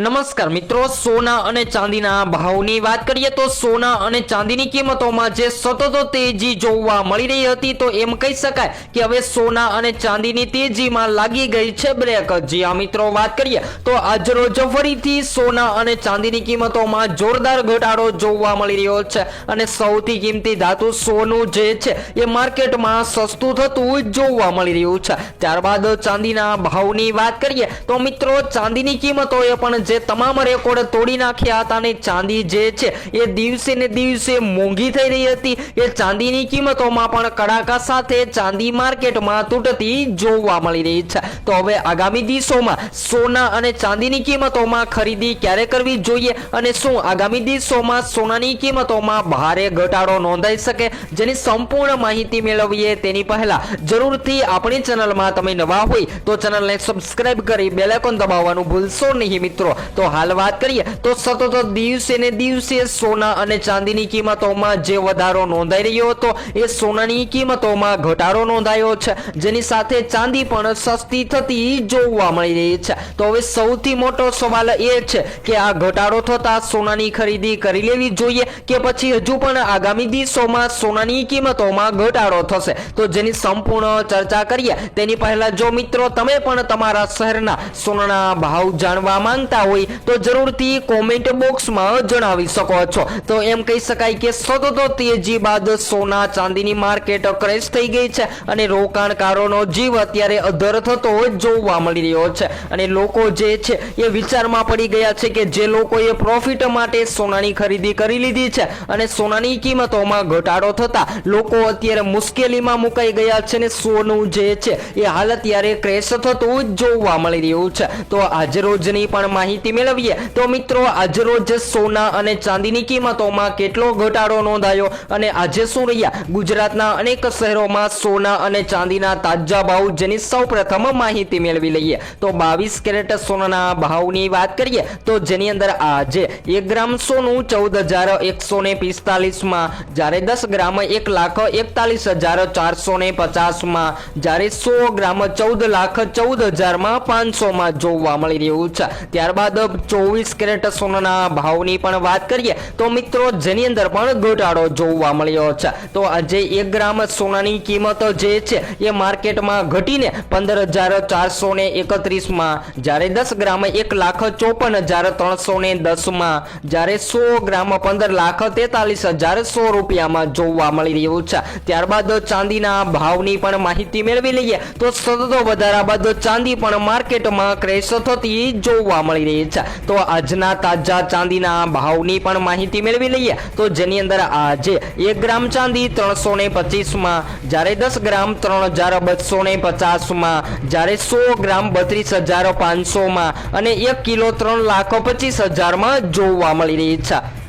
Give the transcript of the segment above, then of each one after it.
નમસ્કાર મિત્રો, સોના અને ચાંદીના ભાવની વાત કરીએ તો સોના અને ચાંદીની કિંમતોમાં જે સતત તેજી જોવા મળી રહી હતી તો એમ કહી શકાય કે હવે સોના અને ચાંદીની તેજીમાં લાગી ગઈ છે બ્રેક. જી આ મિત્રો, વાત કરીએ તો આજરોજ ફરીથી સોના અને ચાંદીની કિંમતોમાં જોરદાર ઘટાડો જોવા મળી રહ્યો છે અને સૌથી કિંમતી ધાતુ સોનું જે છે એ માર્કેટમાં સસ્તું થતું જોવા મળી રહ્યું છે. ત્યારબાદ ચાંદીના ભાવની વાત કરીએ તો મિત્રો, ચાંદીની કિંમતોએ પણ જે તમામ રેકોર્ડ તોડી નાખ્યા હતા અને ચાંદી જે છે, એ દિવસે ને દિવસે મોંઘી થઈ રહી હતી. એ ચાંદીની કિંમતોમાં પણ કડાકા સાથે ચાંદી માર્કેટમાં તૂટતી જોવા મળી રહી છે. તો હવે આગામી દિવસોમાં સોના અને ચાંદીની કિંમતોમાં ખરીદી ક્યારે કરવી જોઈએ અને શું આગામી દિવસોમાં સોનાની કિંમતોમાં ભારે ઘટાડો નોંધાઈ શકે જેની સંપૂર્ણ માહિતી મેળવીએ તેની પહેલા જરૂરથી આપણી ચેનલમાં તમે નવા હોય તો ચેનલને સબસ્ક્રાઇબ કરી બેલાઇકોન દબાવવાનું ભૂલશો નહીં મિત્રો. તો હાલ વાત કરીએ, તો સતત દિવસે ને દિવસે સોના અને ચાંદીની કિંમતોમાં જે વધારો નોંધાઈ રહ્યો હતો, એ સોનાની કિંમતોમાં ઘટાડો નોંધાયો છે. જેની સાથે ચાંદી પણ સસ્તી થતી જોવા મળી રહી છે. તો હવે સૌથી મોટો સવાલ એ છે કે આ ઘટાડો થતા સોનાની ખરીદી કરી લેવી જોઈએ કે પછી હજુ પણ આગામી દિવસોમાં સોનાની કિંમતોમાં ઘટાડો થશે? તો જેની સંપૂર્ણ ચર્ચા કરીએ, તેની પહેલા જો મિત્રો, તમે પણ તમારા શહેરના સોનાના ભાવ જાણવા માંગતા હોય તો જરૂરથી કોમેન્ટ બોક્સમાં જણાવી શકો છો. તો એમ કહી શકાય કે સતત તેજી બાદ સોના ચાંદીની માર્કેટ ક્રેશ થઈ ગઈ છે અને રોકાણકારોનો જીવ અત્યારે અધર થતો જોવા મળી રહ્યો છે. અને લોકો જે છે એ વિચારમાં પડી ગયા છે કે જે લોકોએ પ્રોફિટ માટે સોનાની ખરીદી કરી લીધી છે અને સોનાની કિંમતોમાં ઘટાડો થતા લોકો અત્યારે મુશ્કેલીમાં મુકાઈ ગયા છે ને સોનું જે છે એ હાલ અત્યારે ક્રેશ થતું જોવા મળી રહ્યું છે. તો આજરોજની પણ માહિતી મેળવીએ તો મિત્રો આજરોજ સોના અને ચાંદીની કિંમતોમાં કેટલો ઘટાડો નોંધાયો અને આજે શું રહ્યા? ગુજરાતના અનેક શહેરોમાં સોના અને ચાંદીના તાજા ભાવ જેની સૌપ્રથમ માહિતી મેળવી લઈએ. તો બાવીસ કેરેટ સોનાના ભાવની વાત કરીએ તો જેની અંદર આજે એક ગ્રામ સોનું ચૌદ હજાર એકસો ને પિસ્તાલીસમાં, જ્યારે દસ ગ્રામ એક લાખ એકતાલીસ હજાર ચારસો ને પચાસમાં, જ્યારે સો ગ્રામ ચૌદ લાખ ચૌદ હજારમાં પાંચસોમાં જોવા મળી રહ્યું છે. ત્યારબાદ ચોવીસ કેરેટ સોનાના ભાવની પણ વાત કરીએ, તો મિત્રો જેની અંદર પણ ઘટાડો જોવા મળ્યો છે. તો આજે એક ગ્રામ સોનાની કિંમત જે છે, એ માર્કેટમાં ઘટીને પંદર હજાર ચારસો ને એકત્રીસમાં, જ્યારે દસ ગ્રામ એક લાખ ચોપન હજાર ત્રણસો ને દસમાં, જ્યારે સો ગ્રામ પંદર લાખ તેતાલીસ હજાર સો રૂપિયામાં જોવા મળી રહ્યું છે. ત્યારબાદ ચાંદીના ભાવની પણ માહિતી મેળવી લઈએ, તો સતત વધારા બાદ ચાંદી પણ માર્કેટમાં ક્રેશ થતી જોવા મળી રહી છે તો આજના તાજા ચાંદીના ભાવની પણ માહિતી મેળવી લઈએ. તો જેની અંદર આજે એક ગ્રામ ચાંદી ત્રણસો ને પચીસમાં, જ્યારે દસ ગ્રામ ત્રણ હજાર બસો ને પચાસમાં, જ્યારે સો ગ્રામ બત્રીસ હજાર પાંચસોમાં અને એક કિલો ત્રણ લાખ પચીસ હજારમાં જોવા મળી રહી છે.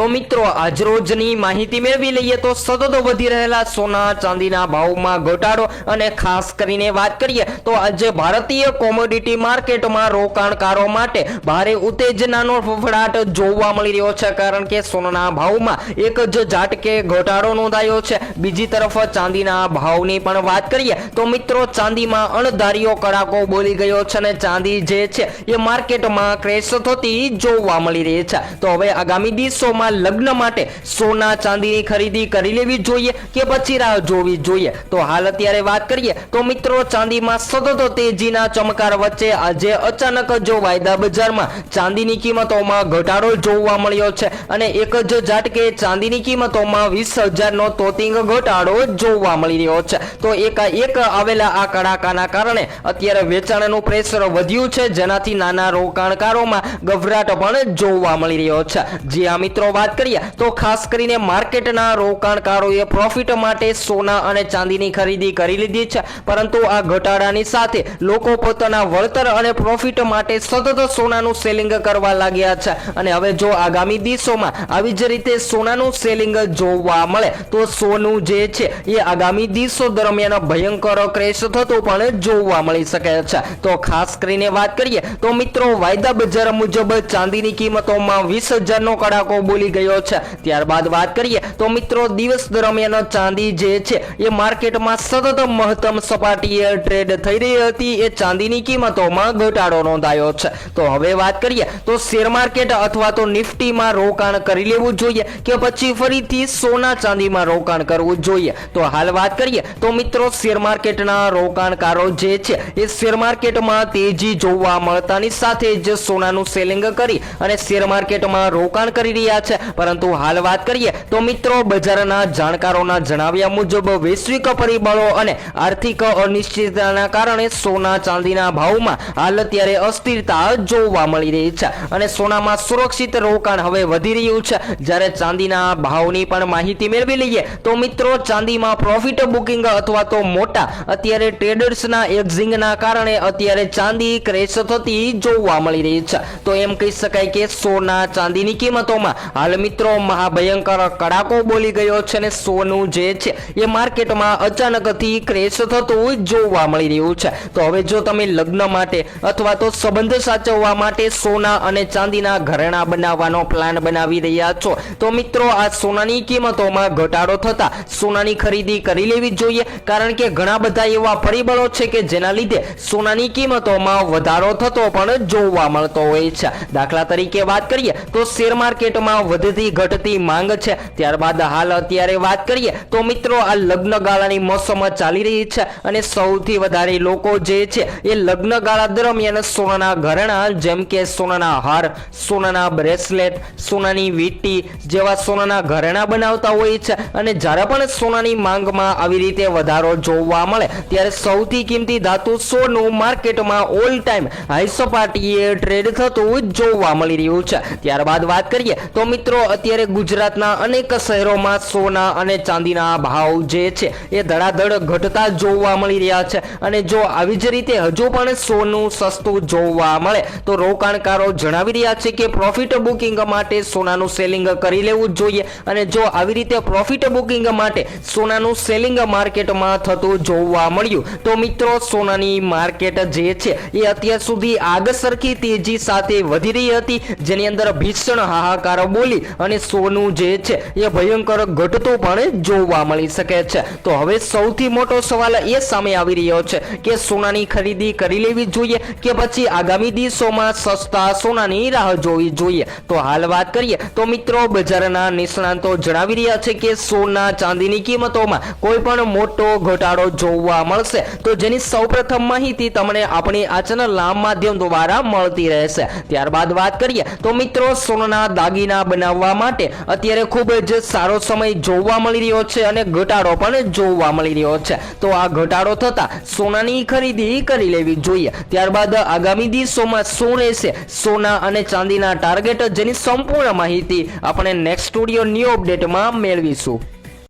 તો મિત્રો, આજરોજની માહિતી મેળવી લઈએ તો સતત વધી રહેલા સોના ચાંદીના ભાવમાં ઘટાડો અને ખાસ કરીને વાત કરીએ તો આજે ભારતીય કોમોડિટી માર્કેટમાં રોકાણકારો માટે ભારે ઉત્તેજનાનો ફફડાટ જોવા મળી રહ્યો છે, કારણ કે સોનાના ભાવમાં એક જ ઝાટકે ઘટાડો નોંધાયો છે. બીજી તરફ ચાંદીના ભાવની પણ વાત કરીએ તો મિત્રો, ચાંદીમાં અણધાર્યો કડાકો બોલી ગયો છે અને ચાંદી જે છે એ માર્કેટમાં ક્રેશ થતી જોવા મળી રહી છે. તો હવે આગામી દિવસોમાં લગ્ન માટે સોના ચાંદીની ખરીદી કરી લેવી જોઈએ કે પછી રાહ જોવી જોઈએ? તો હાલ અત્યારે વાત કરીએ તો મિત્રો ચાંદીમાં સતત તેજીના ચમકાર વચ્ચે આજે અચાનક જો વાયદા બજારમાં ચાંદીની કિંમતોમાં ઘટાડો જોવા મળ્યો છે અને એક જ ઝાટકે ચાંદીની કિંમતોમાં વીસ હજારનો તોતિંગ ઘટાડો જોવા મળી રહ્યો છે. તો એકાએક આવેલા આ કડાકાના કારણે અત્યારે વેચાણનું પ્રેશર વધ્યું છે, જેનાથી નાના રોકાણકારોમાં ગભરાટ પણ જોવા મળી રહ્યો છે. જે આ મિત્રો વાત કરીએ, તો ખાસ કરીને માર્કેટના રોકાણકારોએ પ્રોફિટ માટે સોના અને ચાંદીની ખરીદી કરી લીધી છે. પરંતુ આ ઘટાડાની સાથે લોકો પોતાના વળતર અને પ્રોફિટ માટે સતત સોનાનું સેલિંગ કરવા લાગ્યા છે. અને હવે જો આગામી દિવસોમાં આવી જ રીતે સોનાનું સેલિંગ જોવા મળે, તો સોનું જે છે એ આગામી દિવસો દરમિયાન ભયંકર ક્રેશ થતો પણ જોવા મળી શકે છે. તો ખાસ કરીને વાત કરીએ, તો મિત્રો વાયદા બજાર મુજબ ચાંદીની કિંમતોમાં વીસ હજારનો કડાકો બોલી બોલી ગયો છે. ત્યારબાદ વાત કરીએ તો મિત્રો દિવસ દરમિયાન ચાંદી જે છે, એ માર્કેટમાં સતત મહત્તમ સપાટીએ ટ્રેડ થઈ રહી હતી. એ ચાંદીની કિંમતોમાં ઘટાડો નોંધાયો છે. તો હવે વાત કરીએ તો શેર માર્કેટ અથવા તો નિફ્ટીમાં રોકાણ કરી લેવું જોઈએ કે પછી ફરીથી સોના ચાંદીમાં રોકાણ કરવું જોઈએ? તો હાલ વાત કરીએ તો મિત્રો શેર માર્કેટના રોકાણકારો જે છે, એ શેર માર્કેટમાં તેજી જોવા મળતાની સાથે જ સોનાનું સેલિંગ કરી અને શેર માર્કેટમાં રોકાણ કરી રહ્યા છે. પરંતુ હાલ વાત કરીએ તો મિત્રો બજારના જાણકારોના જણાવ્યા મુજબ વૈશ્વિક પરિબળો અને આર્થિક અનિશ્ચિતતાના કારણે સોના ચાંદીના ભાવમાં હાલ અત્યારે અસ્થિરતા જોવા મળી રહી છે અને સોનામાં સુરક્ષિત રોકાણ હવે વધી રહ્યું છે. જ્યારે ચાંદીના ભાવની પણ માહિતી મેળવી લઈએ તો મિત્રો ચાંદીમાં પ્રોફિટ બુકિંગ અથવા તો મોટા અત્યારે ટ્રેડર્સના એક્ઝિંગના કારણે અત્યારે ચાંદી ક્રેશ થતી જોવા મળી રહી છે. તો એમ કહી શકાય કે સોના ચાંદીની કિંમતોમાં હાલ મિત્રો મહાભયંકર કડાકો બોલી ગયો છે અને સોનું જે છે એ માર્કેટમાં અચાનકથી ક્રેશ થતું જોવા મળી રહ્યું છે. તો હવે જો તમે લગ્ન માટે અથવા તો સંબંધ સાચવવા માટે સોના અને ચાંદીના ઘરેણા બનાવવાનો પ્લાન બનાવી રહ્યા છો, તો મિત્રો આ સોનાની કિંમતોમાં ઘટાડો થતા સોનાની ખરીદી કરી લેવી જોઈએ. કારણ કે ઘણા બધા એવા પરિબળો છે કે જેના લીધે સોનાની કિંમતોમાં વધારો થતો પણ જોવા મળતો હોય છે. દાખલા તરીકે વાત કરીએ તો શેર માર્કેટમાં વધતી ઘટતી માંગ છે. ત્યારબાદ હાલ અત્યારે વાત કરીએ તો મિત્રો, આ લગ્ન ગાળાની મોસમ ચાલી રહી છે અને સૌથી વધારે લોકો જે છે એ લગ્ન ગાળા દરમિયાન સોનાના ઘરેણા, જેમ કે સોનાના હાર, સોનાના બ્રેસલેટ, સોનાની વીંટી જેવા સોનાના ઘરેણા બનાવતા હોય છે. અને જ્યારે પણ સોનાની માંગમાં આવી રીતે વધારો જોવા મળે, ત્યારે સૌથી કિંમતી ધાતુ સોનું માર્કેટમાં ઓલ ટાઈમ હાઈ સપાટીએ ટ્રેડ થતું જોવા મળી રહ્યું છે. ત્યારબાદ વાત કરીએ તો મિત્રો અત્યારે ગુજરાતના અનેક શહેરોમાં સોના અને ચાંદીના ભાવ જે છે, એ ધડાધડ ઘટતા જોવા મળી રહ્યા છે. અને જો આવી જ રીતે હજુ પણ સોનું સસ્તું જોવા મળે, તો રોકાણકારો જણાવી રહ્યા છે કે પ્રોફિટ બુકિંગ માટે સોનાનું સેલિંગ કરી લેવું જોઈએ. અને જો આવી રીતે પ્રોફિટ બુકિંગ માટે સોનાનું સેલિંગ માર્કેટમાં થતું જોવા મળ્યું, તો મિત્રો, સોનાની માર્કેટ જે છે, એ અત્યાર સુધી આગ સરખી તેજી સાથે વધી રહી હતી, જેની અંદર ભીષણ હાહાકાર બોલી અને સોનું જે છે એ ભયંકર ઘટતું પણ જોવા મળી શકે છે. તો હવે સૌથી મોટો સવાલ એ સામે આવી રહ્યો છે કે સોનાની ખરીદી કરી લેવી જોઈએ કે પછી આગામી દિવસોમાં સસ્તા સોનાની રાહ જોવી જોઈએ? તો હાલ વાત કરીએ તો મિત્રો બજારના નિષ્ણાંતો જણાવી રહ્યા છે કે સોના ચાંદીની કિંમતોમાં કોઈ પણ મોટો ઘટાડો જોવા મળશે. તો જેની સૌપ્રથમ માહિતી તમને આપણી આ ચેનલના માધ્યમ દ્વારા મળતી રહેશે. ત્યારબાદ વાત કરીએ તો મિત્રો સોનાના દાગીના બનાવવા માટે અત્યારે ખૂબ જ સારો સમય જોવા મળી રહ્યો છે અને ઘટાડો પણ જોવા મળી રહ્યો છે. તો આ ઘટાડો થતા સોનાની ખરીદી કરી લેવી જોઈએ. ત્યારબાદ આગામી દિવસોમાં શું રહેશે? સોના અને ચાંદીના ટાર્ગેટ જેની સંપૂર્ણ માહિતી આપણે નેક્સ્ટ સ્ટુડિયો ન્યૂ અપડેટમાં મેળવીશું.